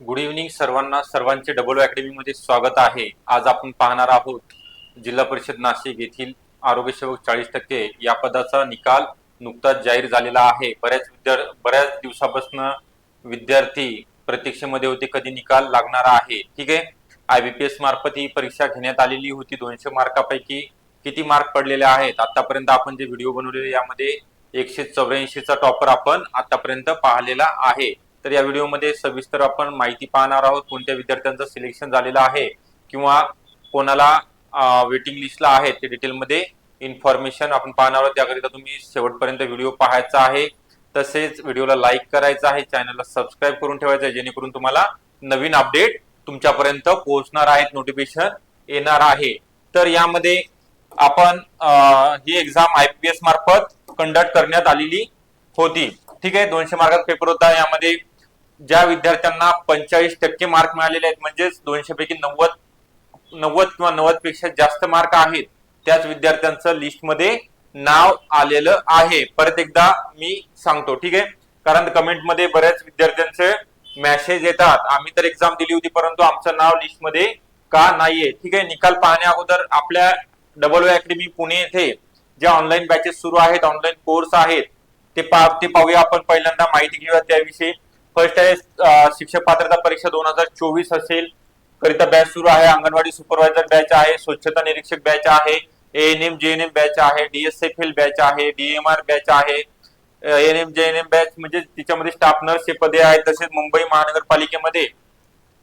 Good evening सर्वांना. सर्वांचे double अकॅडमीमध्ये स्वागत आहे. आज आपण पाहणार आहोत जिल्हा परिषद नाशिक येथील आरोग्य सेवक चाळीस टक्के या पदाचा निकाल नुकताच जाहीर झालेला आहे. बऱ्याच विद्यार बऱ्याच दिवसापासून विद्यार्थी प्रतीक्षेमध्ये होते कधी निकाल लागणार आहे. ठीक आहे? आय वी पी एस मार्फत ही परीक्षा घेण्यात आलेली होती. दोनशे मार्कापैकी किती मार्क पडलेले आहेत? आतापर्यंत आपण जे व्हिडिओ बनवलेले यामध्ये एकशे चौऱ्याऐंशीचा टॉपर आपण आतापर्यंत पाहिलेला आहे. तर या व्हिडिओमध्ये सविस्तर आपण माहिती पाहणार आहोत कोणत्या विद्यार्थ्यांचं सिलेक्शन झालेलं आहे किंवा कोणाला वेटिंग लिस्टला आहे ते डिटेलमध्ये इन्फॉर्मेशन आपण पाहणार आहोत. त्याकरिता तुम्ही शेवटपर्यंत व्हिडिओ पाहायचा आहे. तसेच व्हिडिओला लाईक करायचा आहे. चॅनलला सबस्क्राईब करून ठेवायचं आहे. जेणेकरून तुम्हाला नवीन अपडेट तुमच्यापर्यंत पोहोचणार आहेत नोटिफिकेशन येणार आहे. तर यामध्ये आपण ही एक्झाम आयपीएस मार्फत कंडक्ट करण्यात आलेली होती. ठीक आहे? दोनशे मार्कात पेपर होता. यामध्ये ज्या विद्यार्थ्यांना पंचेचाळीस टक्के मार्क मिळालेले आहेत म्हणजेच दोनशे पैकी नव्वद नव्वद किंवा नव्वदपेक्षा जास्त मार्क आहेत त्याच विद्यार्थ्यांचं लिस्टमध्ये नाव आलेलं आहे. परत एकदा मी सांगतो ठीक आहे? कारण कमेंटमध्ये बऱ्याच विद्यार्थ्यांचे मेसेज येतात. आम्ही तर एक्झाम दिली होती परंतु आमचं नाव लिस्टमध्ये का नाहीये. ठीक आहे? निकाल पाहण्या अगोदर आपल्या डबल अकॅडमी पुणे येथे ज्या ऑनलाईन बॅचेस सुरू आहेत ऑनलाईन कोर्स आहेत ते पा ते पाहूया आपण. पहिल्यांदा माहिती घेऊया त्याविषयी. फर्स्ट आहे शिक्षक पात्रता परीक्षा दोन हजार चोवीस असेल. करिता बॅच सुरू आहे. अंगणवाडी सुपरवायझर बॅच आहे. स्वच्छता निरीक्षक बॅच आहे. N M G N M batch आहे. डीएसएफएल बॅच आहे. डीएमआर बॅच आहे. N M G N M batch म्हणजे तिच्यामध्ये स्टाफ नर्स हे पदे आहेत. तसेच मुंबई महानगरपालिकेमध्ये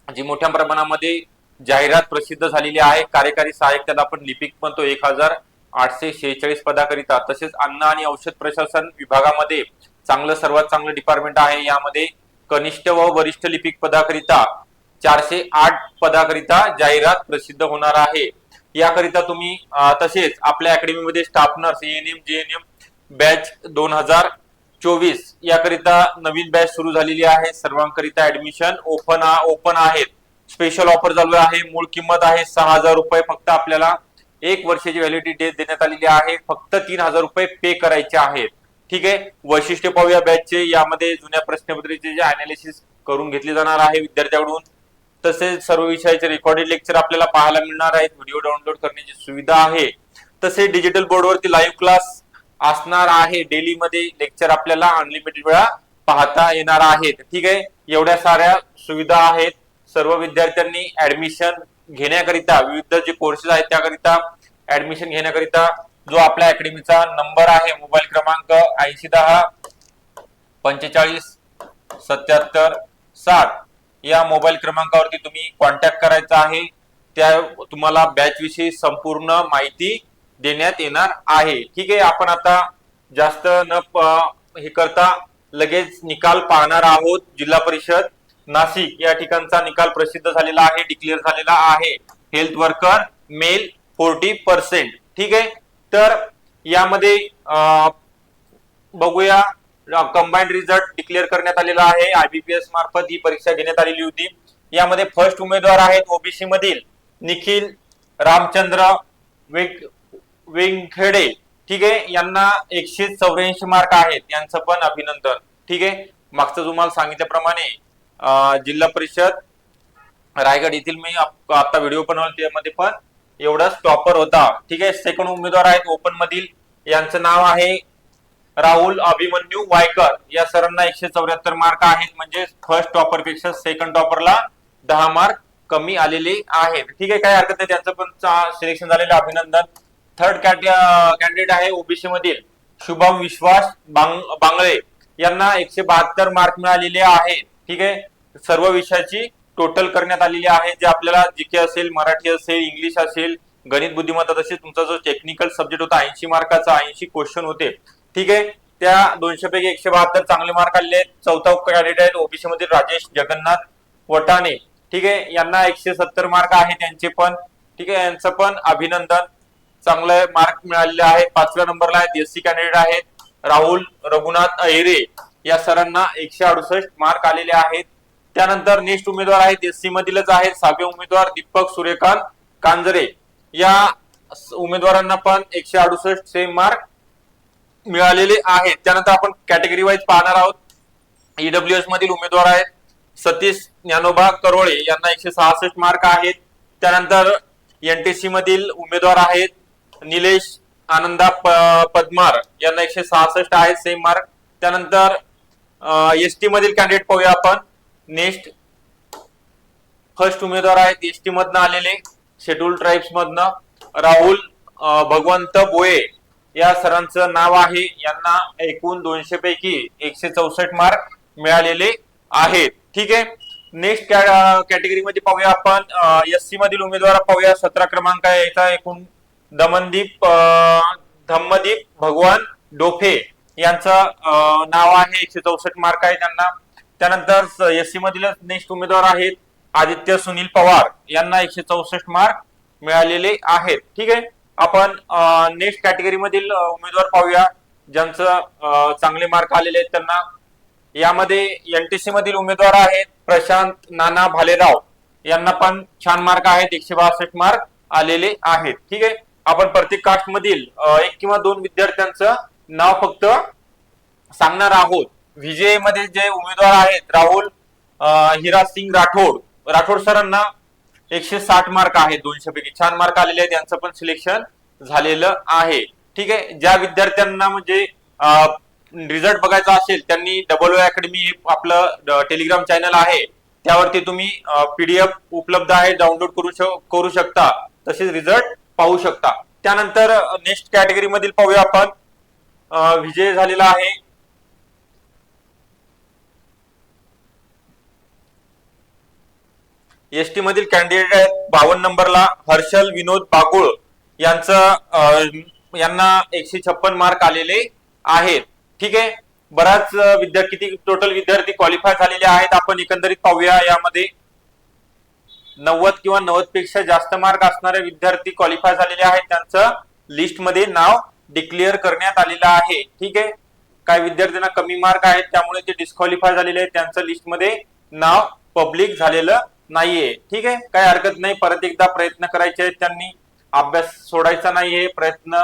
जी मोठ्या प्रमाणामध्ये जाहिरात प्रसिद्ध झालेली आहे. कार्यकारी सहाय्यक त्याला आपण लिपिक म्हणतो एक हजार आठशे शेहेचाळीस पदाकरिता. तसेच अन्न आणि औषध प्रशासन विभागामध्ये चांगलं सर्वात चांगलं डिपार्टमेंट आहे. यामध्ये कनिष्ठ व वरिष्ठ लिपिक पदाकरिता चारशे आठ पदाकरिता जाहिरात प्रसिद्ध होणार आहे. याकरिता तुम्ही तसेच आपल्या अकॅडमीमध्ये staff nurse N M G N M batch दोन हजार चोवीस याकरिता नवीन बॅच सुरू झालेली आहे. सर्वांकरिता ऍडमिशन ओपन ओपन आहेत. स्पेशल ऑफर चालू आहे. मूळ किंमत आहे सहा हजार रुपये. फक्त आपल्याला एक वर्षाची व्हॅलिडिटी डेट देण्यात आलेली आहे. फक्त तीन हजार रुपये पे करायचे आहेत. ठीक आहे. वैशिष्ट्य पाहूया बॅचचे यामध्ये जुन्या प्रश्नपत्रिकेचे जे अनालिसिस करून घेतले जाणार आहे विद्यार्थ्याकडून. तसेच सर्व विषयाचे रेकॉर्डेड लेक्चर आपल्याला पाहायला मिळणार आहेत. व्हिडिओ डाउनलोड करण्याची सुविधा आहे. तसे डिजिटल बोर्डवरती लाईव्ह क्लास असणार आहे. डेली मध्ये लेक्चर आपल्याला अनलिमिटेड वेळा पाहता येणार आहेत. ठीक आहे. एवढ्या साऱ्या सुविधा आहेत. सर्व विद्यार्थ्यांनी ऍडमिशन घेण्याकरिता विविध जे कोर्सेस आहेत त्याकरिता ऍडमिशन घेण्याकरिता जो आपल्या अकॅडमीचा नंबर आहे मोबाईल क्रमांक ऐंशी दहा पंचेचाळीस सत्याहत्तर साठ या मोबाईल क्रमांकावरती तुम्ही कॉन्टॅक्ट करायचा आहे. त्या तुम्हाला बॅच विषयी संपूर्ण माहिती देण्यात येणार आहे. ठीक आहे आपण आता जास्त न हे करता लगेच निकाल पाहणार आहोत. जिल्हा परिषद नाशिक या ठिकाणचा निकाल प्रसिद्ध झालेला आहे डिक्लेअर झालेला आहे. Health worker male forty percent ठीक आहे? तर यामध्ये बघूया कंबाईंड रिझल्ट डिक्लेअर करण्यात आलेला आहे. आयबीपीएस मार्फत ही परीक्षा घेण्यात आलेली होती. यामध्ये फर्स्ट उमेदवार आहेत ओबीसी मधील निखिल रामचंद्र वेंगखेडे वेंखेडे. ठीक आहे? यांना एकशे चौऱ्याऐंशी मार्क आहेत. यांचं पण अभिनंदन. ठीक आहे? मागचं तुम्हाला सांगितल्याप्रमाणे जिल्हा परिषद रायगड येथील मी आता व्हिडिओ बनवला त्यामध्ये पण एवढाच टॉपर होता. ठीक आहे सेकंड उमेदवार आहेत ओपन मधील. यांचं नाव आहे राहुल अभिमन्यू वायकर. या सरांना एकशे चौऱ्याहत्तर मार्क आहेत. म्हणजे फर्स्ट टॉपरपेक्षा सेकंड टॉपरला दहा मार्क कमी आलेले आहेत. ठीक आहे काय हरकत नाही. त्यांचं पण सिलेक्शन झालेलं अभिनंदन. थर्ड कॅन्डिडेट आहे ओबीसी मधील शुभम विश्वास बांग- बांगळे. यांना एकशे बहात्तर मार्क मिळालेले आहेत. ठीक आहे सर्व विषयाची टोटल करण्यात आलेली आहे. जे आपल्याला जीके असेल मराठी असेल इंग्लिश असेल गणित बुद्धिमत्ता तसेच तुमचा जो टेक्निकल सब्जेक्ट होता ऐंशी मार्काचा ऐंशी क्वेश्चन होते. ठीक आहे? त्या दोनशे पैकी एकशे बहात्तर चांगले मार्क आलेले आहेत. चौथा कॅन्डिडेट आहेत ओबीसी मधील राजेश जगन्नाथ वटाणे. ठीक आहे? यांना एकशे सत्तर मार्क आहे त्यांचे पण. ठीक आहे? यांचं पण अभिनंदन. चांगले मार्क मिळालेले आहे. पाचव्या नंबरला आहेत एससी कॅन्डिडेट आहेत. राहुल रघुनाथ अहिरे या सरांना एकशे अडुसष्ट मार्क आलेले आहेत. त्यानंतर नेक्स्ट उमेदवार आहेत एससी मधीलच आहेत सहावे उमेदवार दीपक सूर्यकांत कांजरे. या उमेदवारांना पण एकशे अडुसष्ट सेम मार्क मिळालेले आहेत. त्यानंतर आपण कॅटेगरी वाईज पाहणार आहोत. ईडब्ल्यू एस मधील उमेदवार आहेत सतीश ज्ञानोबा करोळे यांना एकशे सहासष्ट मार्क आहेत. त्यानंतर एनटीसी मधील उमेदवार आहेत निलेश आनंदा प- पद्मार यांना एकशे सहासष्ट आहेत सेम मार्क. त्यानंतर एस टी मधील कॅन्डिडेट पाहूया आपण. नेक्स्ट. फर्स्ट उमेदवार आहेत एस टी मधनं आलेले शेड्यूल ट्राईब्स मधनं राहुल भगवंत बोये या सरांचं नाव आहे. यांना एकूण दोनशे पैकी एकशे चौसष्ट मार्क मिळालेले आहेत. ठीक आहे? नेक्स्ट कॅटेगरी मध्ये पाहूया आपण. एस सी मधील उमेदवार पाहूया. सतरा क्रमांक आहे याचा एकूण. दमनदीप धम्मदीप भगवान डोफे यांचं नाव आहे. एकशे चौसष्ट मार्क आहे त्यांना. त्यानंतर एससी मधील नेक्स्ट उमेदवार आहेत आदित्य सुनील पवार. यांना एकशे चौसष्ट मार्क मिळालेले आहेत. ठीक आहे? आपण नेक्स्ट कॅटेगरी मधील उमेदवार पाहूया. ज्यांचं चांगले मार्क आलेले आहेत त्यांना. यामध्ये एनटीसी मधील उमेदवार आहेत प्रशांत नाना भालेराव. यांना पण छान मार्क आहेत. एकशे बासष्ट मार्क आलेले आहेत. ठीक आहे? आपण प्रत्येक कास्ट मधील एक किंवा दोन विद्यार्थ्यांचं नाव फक्त सांगणार आहोत. विजयमध्ये जे उमेदवार आहेत राहुल हिरा हिराज सिंग राठोड. राठोड सरांना एकशे साठ मार्क आहेत दोनशे पैकी छान मार्क आलेले आहेत यांचं पण सिलेक्शन झालेलं आहे. ठीक आहे? ज्या विद्यार्थ्यांना म्हणजे रिझल्ट बघायचा असेल त्यांनी डबल ओ अकॅडमी हे आपलं टेलिग्राम चॅनल आहे. त्यावरती तुम्ही पीडीएफ उपलब्ध आहे डाउनलोड करू शक- करू शकता. तसेच रिझल्ट पाहू शकता. त्यानंतर नेक्स्ट कॅटेगरी मधील पाहूया आपण. विजय झालेला आहे. एस टी मधील कॅन्डिडेट आहेत बावन्न नंबरला हर्षल विनोद बागुळ यांचं यांना एकशे छप्पन मार्क आलेले आहेत. ठीक आहे? बराच विद्यार्थी किती टोटल विद्यार्थी क्वालिफाय झालेले आहेत. आपण एकंदरीत पाहूया यामध्ये. नव्वद किंवा नव्वदपेक्षा जास्त मार्क असणारे विद्यार्थी क्वालिफाय झालेले आहेत. त्यांचं लिस्टमध्ये नाव डिक्लेअर करण्यात आलेलं आहे. ठीक आहे? काही विद्यार्थ्यांना कमी मार्क आहेत त्यामुळे ते डिस्क्वालिफाय झालेले आहेत. त्यांचं लिस्टमध्ये नाव पब्लिक झालेलं नाहीये. ठीक आहे? काही हरकत नाही. परत एकदा प्रयत्न करायचे आहेत त्यांनी. अभ्यास सोडायचा नाहीये. प्रयत्न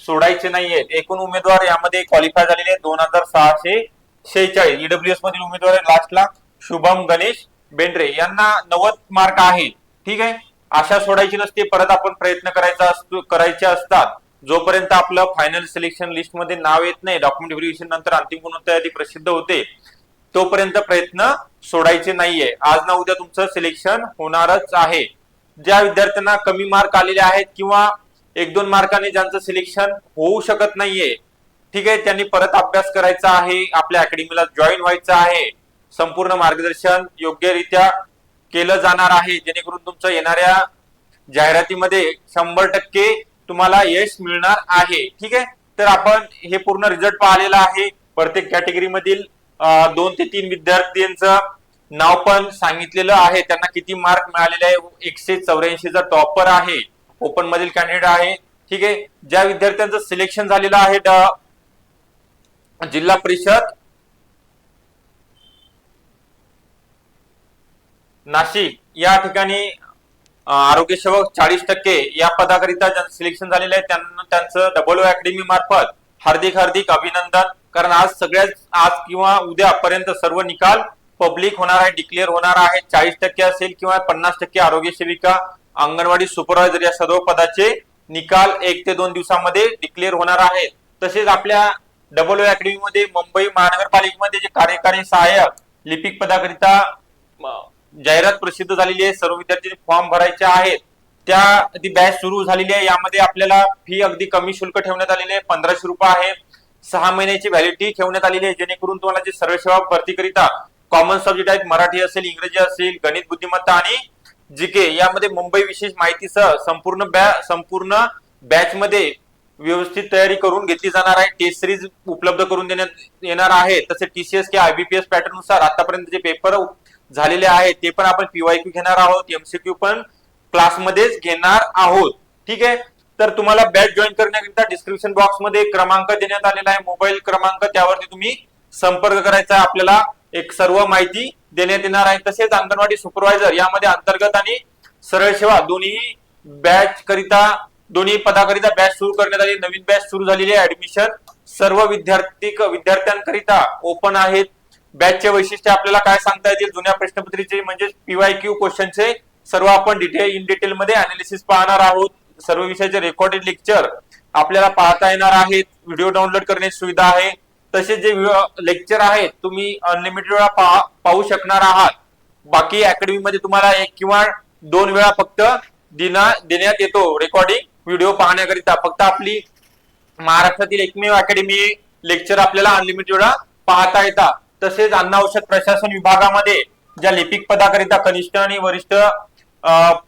सोडायचे नाहीयेत एकूण उमेदवार यामध्ये क्वालिफाय झालेले दोन हजार सहाशे शेहेचाळीस. ईडब्ल्यूएस मधील उमेदवार आहेत लास्टला शुभम गणेश बेंड्रे. यांना नव्वद मार्क आहेत ठीक आहे? आशा सोडायची नसते. परत आपण प्रयत्न करायचा असतो करायचे असतात. जोपर्यंत आपलं फायनल सिलेक्शन लिस्टमध्ये नाव येत नाही डॉक्युमेंट व्हेरिफिकेशन नंतर अंतिम गुणवत्ता यादी प्रसिद्ध होते तोपर्यंत प्रयत्न सोडायचे नाहीये. आज ना उद्या तुमचं सिलेक्शन होणारच आहे. ज्या विद्यार्थ्यांना कमी मार्क आलेले आहेत किंवा एक दोन मार्काने ज्यांचं सिलेक्शन होऊ शकत नाहीये ठीक आहे त्यांनी परत अभ्यास करायचा आहे आपल्या अकॅडमीला जॉईन व्हायचं आहे. संपूर्ण मार्गदर्शन योग्यरित्या केलं जाणार आहे. जेणेकरून तुमचं येणाऱ्या जाहिरातीमध्ये शंभर टक्के तुम्हाला यश मिळणार आहे. ठीक आहे? तर आपण हे पूर्ण रिझल्ट पाहिलेला आहे. प्रत्येक कॅटेगरीमधील दोन ते तीन विद्यार्थ्यांचं नाव पण सांगितलेलं आहे. त्यांना किती मार्क मिळालेले आहे? एकशे चौऱ्याऐंशीचा टॉपर आहे. ओपन मधील कॅन्डिडेट आहे. ठीक आहे. ज्या विद्यार्थ्यांचं सिलेक्शन झालेलं आहे जिल्हा परिषद नाशिक. या ठिकाणी आरोग्य सेवक चाळीस टक्के. या पदाकरिता ज्यांचं सिलेक्शन झालेलं आहे त्यांना त्यांचं डबल अकॅडमी मार्फत हार्दिक हार्दिक अभिनंदन. कारण आज सगळ्याच आज किंवा उद्यापर्यंत सर्व निकाल पब्लिक होणार आहे डिक्लेअर होणार आहे. चाळीस टक्के असेल किंवा पन्नास टक्के आरोग्य सेविका अंगणवाडी सुपरवायझर या सर्व पदाचे निकाल एक ते दोन दिवसामध्ये डिक्लेअर होणार आहेत तसेच आपल्या डबल अकॅडमी मध्ये मुंबई महानगरपालिकेमध्ये जे कार्यकारी सहाय्यक लिपिक पदाकरिता जाहिरात प्रसिद्ध झालेली आहे. सर्व विद्यार्थी फॉर्म भरायचे आहेत. त्या ती बॅच सुरू झालेली आहे. यामध्ये आपल्याला फी अगदी कमी शुल्क ठेवण्यात आलेली आहे. पंधराशे रुपये आहे. सहा महिन्याची व्हॅलिडिटी ठेवण्यात आलेली आहे. जेणेकरून तुम्हाला जे सर्व सेवा भरतीकरिता कॉमन सब्जेक्ट आहेत मराठी असेल इंग्रजी असेल गणित बुद्धिमत्ता आणि जीके यामध्ये मुंबई विशेष माहितीसह संपूर्ण बॅ संपूर्ण बॅच मध्ये व्यवस्थित तयारी करून घेतली जाणार आहे. टेस्ट सिरीज उपलब्ध करून देण्यात येणार आहे. तसे टीसीएस किंवा आयबीपीएस पॅटर्ननुसार आतापर्यंत जे पेपर झालेले आहेत ते पण आपण पीवायक्यू घेणार आहोत. एमसीक्यू पण क्लासमध्येच घेणार आहोत. ठीक आहे? तर तुम्हाला बॅच जॉईन करण्याकरिता डिस्क्रिप्शन बॉक्समध्ये क्रमांक देण्यात आलेला आहे. मोबाईल क्रमांक त्यावरती तुम्ही संपर्क करायचा आहे. आपल्याला एक सर्व माहिती देण्यात येणार आहे. तसेच अंगणवाडी सुपरवायझर यामध्ये अंतर्गत आणि सरळ सेवा दोन्ही बॅच करिता दोन्ही पदाकरिता बॅच सुरू करण्यात आली. नवीन बॅच सुरू झालेली आहे. ऍडमिशन सर्व विद्यार्थी विद्यार्थ्यांकरिता ओपन आहेत. बॅचचे वैशिष्ट्य आपल्याला काय सांगता येतील? जुन्या प्रश्नपत्रीचे म्हणजे पीवाय क्यू क्वेश्चनचे सर्व आपण डिटेल इन डिटेल मध्ये अनालिसिस पाहणार आहोत. सर्व विषयाचे रेकॉर्डेड लेक्चर आपल्याला पाहता येणार आहेत. व्हिडिओ डाउनलोड करण्याची सुविधा आहे. तसेच जे लेक्चर आहेत तुम्ही अनलिमिटेड वेळा पाहू शकणार आहात. बाकी अकॅडमी मध्ये तुम्हाला एक किंवा दोन वेळा फक्त दिना देण्यात येतो रेकॉर्डिंग व्हिडिओ पाहण्याकरिता. फक्त आपली महाराष्ट्रातील एकमेव अकॅडमी लेक्चर आपल्याला अनलिमिटेड वेळा पाहता येतात. तसेच अन्न औषध प्रशासन विभागामध्ये ज्या लिपिक पदाकरिता कनिष्ठ आणि वरिष्ठ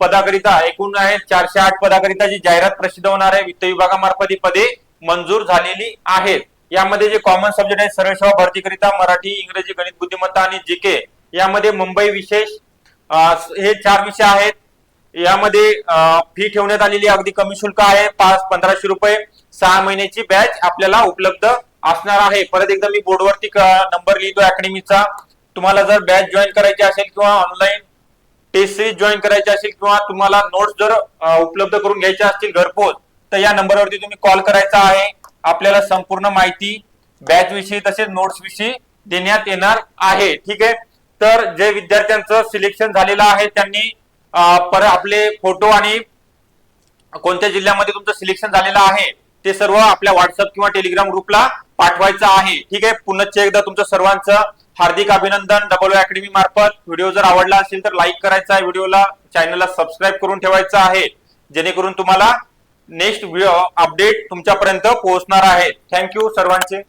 पदाकरिता एकूण आहे चारशे आठ पदाकरिता जी जाहिरात प्रसिद्ध होणार आहे वित्त विभागामार्फत ही पदे मंजूर झालेली आहेत. यामध्ये जे कॉमन सब्जेक्ट आहेत सरळ सेवा भरतीकरिता मराठी इंग्रजी गणित बुद्धिमत्ता आणि जीके यामध्ये मुंबई विशेष हे चार विषय आहेत. यामध्ये फी ठेवण्यात आलेली अगदी कमी शुल्क आहे. पाच पंधराशे रुपये. सहा महिन्याची बॅच आपल्याला उपलब्ध असणार आहे. परत एकदा मी बोर्डवरती नंबर लिहितो अकॅडमीचा तुम्हाला जर बॅच जॉईन करायची असेल किंवा ऑनलाईन टेस्ट सिरीज जॉईन करायची असेल किंवा तुम्हाला नोट्स जर उपलब्ध करून घ्यायच्या असतील घरपोच तर या नंबरवरती तुम्ही कॉल करायचा आहे. आपल्याला संपूर्ण माहिती बॅच विषयी तसेच नोट्स विषयी देण्यात येणार आहे. ठीक आहे? तर जे विद्यार्थ्यांचं सिलेक्शन झालेलं आहे त्यांनी पर आपले फोटो आणि कोणत्या जिल्ह्यामध्ये तुमचं सिलेक्शन झालेलं आहे ते सर्व आपल्या व्हॉट्सअप किंवा टेलिग्राम ग्रुपला पाठवायचं आहे. ठीक आहे? पुन्हा एकदा तुमचं सर्वांचं हार्दिक अभिनंदन डबल अकॅडमी मार्फत. व्हिडिओ जर आवडला असेल तर लाईक करायचा आहे. व्हिडिओला चॅनलला सबस्क्राईब करून ठेवायचा आहे. जेणेकरून तुम्हाला नेक्स्ट अपडेट तुमच्यापर्यंत पोहोचणार आहे. थँक्यू सर्वांचे.